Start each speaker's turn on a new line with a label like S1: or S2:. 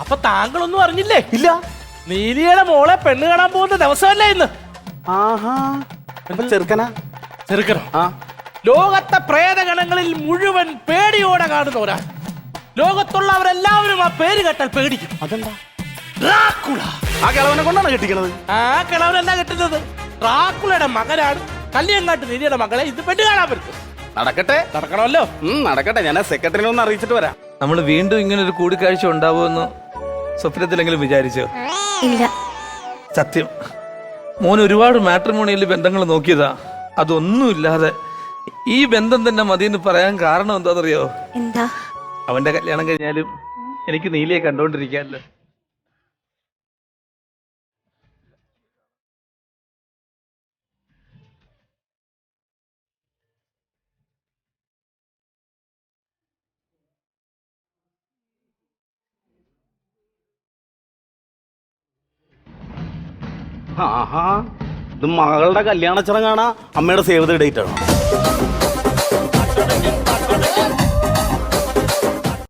S1: അപ്പൊ താങ്കളൊന്നും അറിഞ്ഞില്ലേ?
S2: ഇല്ല.
S1: നീലിയുടെ മോളെ പെണ്ണ് കാണാൻ പോകുന്ന ദിവസമല്ലേ ഇന്ന്?
S2: ആഹാ. ഇപ്പൊ ചെറുക്കനാ?
S1: ചെറുക്കനോ?
S2: ആ.
S1: ലോകത്തെ പ്രേതഗണങ്ങളിൽ മുഴുവൻ പേടിയോടെ കാണുന്നവരാ ലോകത്തുള്ളവരെല്ലാവരും ആ പേര് കേട്ടാൽ പേടിക്കും.
S2: അതെന്താ?
S1: ഡ്രാക്കുള.
S2: ആ കിളവനെ കൊണ്ടാണ് കെട്ടിക്കണത്?
S1: ആ കിളവനല്ല കെട്ടുന്നത്. ഡ്രാക്കുളയുടെ മകനാണ്. കല്യങ്ങാട്ട് നീലിയുടെ മകളെ ഇത് പെണ്ണ് കാണാൻ പറ്റും.
S2: നടക്കട്ടെ.
S1: നടക്കണമല്ലോ.
S2: ഉം നടക്കട്ടെ. ഞാൻ സെക്രട്ടറിനെ ഒന്ന് അറിയിച്ചിട്ട് വരാം.
S3: നമ്മൾ വീണ്ടും ഇങ്ങനെ ഒരു കൂടിക്കാഴ്ച ഉണ്ടാവുമെന്ന് സ്വപ്നത്തിലെങ്കിലും വിചാരിച്ചോ?
S4: ഇല്ല.
S3: സത്യം. മോൻ ഒരുപാട് മാട്രിമോണിയൽ ബന്ധങ്ങൾ നോക്കിയതാ. അതൊന്നുമില്ലാതെ ഈ ബന്ധം തന്നെ മതിയെന്ന് പറയാൻ കാരണം എന്താണെന്നറിയോ?
S4: എന്താ?
S3: അവന്റെ കല്യാണം കഴിഞ്ഞാലും എനിക്ക് നീലിയെ കണ്ടോണ്ടിരിക്കാമല്ലോ
S2: ആഹാ. ഇത് മകളുടെ കല്യാണ ചടങ്ങാണ് അമ്മയുടെ സേവ് ഡേറ്റ് ആണ്.